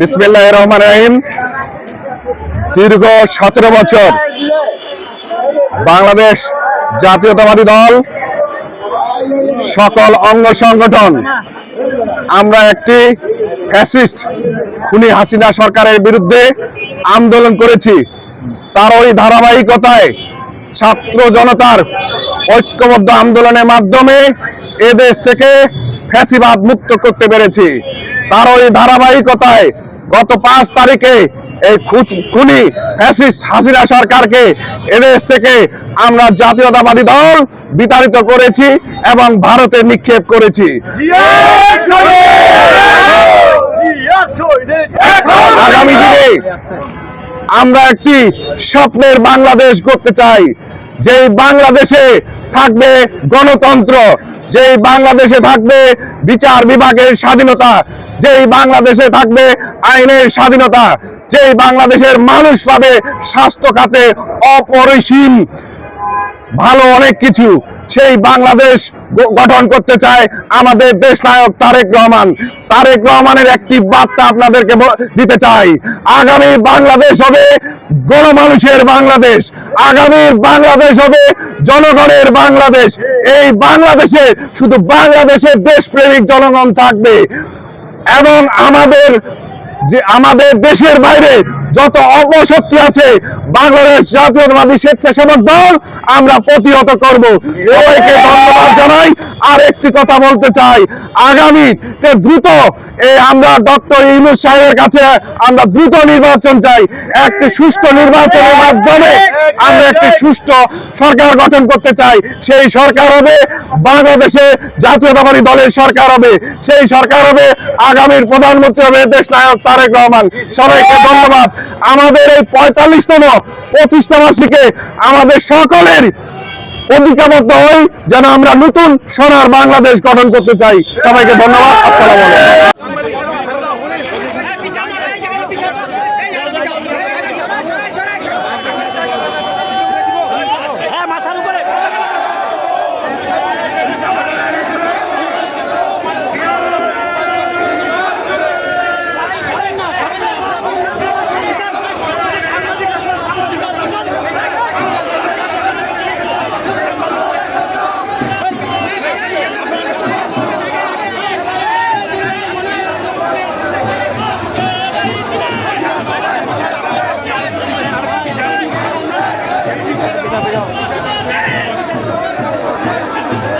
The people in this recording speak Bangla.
বিসমিল্লাহ রহমান রহিম দীর্ঘ সতেরো বছর বাংলাদেশ জাতীয়তাবাদী দল, সকল অঙ্গ সংগঠন, আমরা একটি ফ্যাসিস্ট খুনি হাসিনা সরকারের বিরুদ্ধে আন্দোলন করেছি। তার ওই ধারাবাহিকতায় ছাত্র জনতার ঐক্যবদ্ধ আন্দোলনের মাধ্যমে এদেশ থেকে ফ্যাসিবাদ মুক্ত করতে পেরেছি। তার ওই ধারাবাহিকতায় গত পাঁচ তারিখে এই খুনি ফ্যাসিস্ট হাসিনা সরকারকে এদেশ থেকে আমরা জাতীয়তাবাদী দল বিতাড়িত করেছি এবং ভারতে নিক্ষেপ করেছি। আগামী দিনে আমরা একটি স্বপ্নের বাংলাদেশ করতে চাই। যেই বাংলাদেশে থাকবে গণতন্ত্র, যেই বাংলাদেশে থাকবে বিচার বিভাগের স্বাধীনতা, যেই বাংলাদেশে থাকবে আইনের স্বাধীনতা, যেই বাংলাদেশের মানুষ পাবে স্বাস্থ্য খাতে অপরিসীম। ভালো অনেক কিছু সেই বাংলাদেশ গঠন করতে চায় আমাদের দেশ নায়ক তারেক রহমান। তারেক রহমানের একটি বার্তা আপনাদেরকে দিতে চাই। আগামী বাংলাদেশ হবে গণমানুষের বাংলাদেশ। আগামী বাংলাদেশ হবে জনগণের বাংলাদেশ। এই বাংলাদেশে শুধু বাংলাদেশের দেশপ্রেমিক জনগণ থাকবে এবং আমাদের যে আমাদের দেশের বাইরে যত অপশক্তি আছে, বাংলাদেশ জাতীয়তাবাদী স্বেচ্ছাসেবক দল, আমরা প্রতিহত করব। সবাইকে ধন্যবাদ জানাই। আর একটি কথা বলতে চাই। আগামীতে দ্রুত এই আমরা ডক্টর ইউনুস সাহেবের কাছে আমরা দ্রুত নির্বাচন চাই। একটি সুষ্ঠু নির্বাচনের মাধ্যমে আমরা একটি সুষ্ঠু সরকার গঠন করতে চাই। সেই সরকার হবে বাংলাদেশে জাতীয়তাবাদী দলের সরকার হবে। সেই সরকার হবে আগামীর প্রধানমন্ত্রী হবে দেশ নায়ক তারেক রহমান। সবাইকে ধন্যবাদ। আমাদের এই পঁয়তাল্লিশতম প্রতিষ্ঠা বার্ষিকে আমাদের সকলের অধিকাবদ্ধ হই যেন আমরা নতুন সোনার বাংলাদেশ গঠন করতে চাই। সবাইকে ধন্যবাদ। আসসালাম 감사합니다.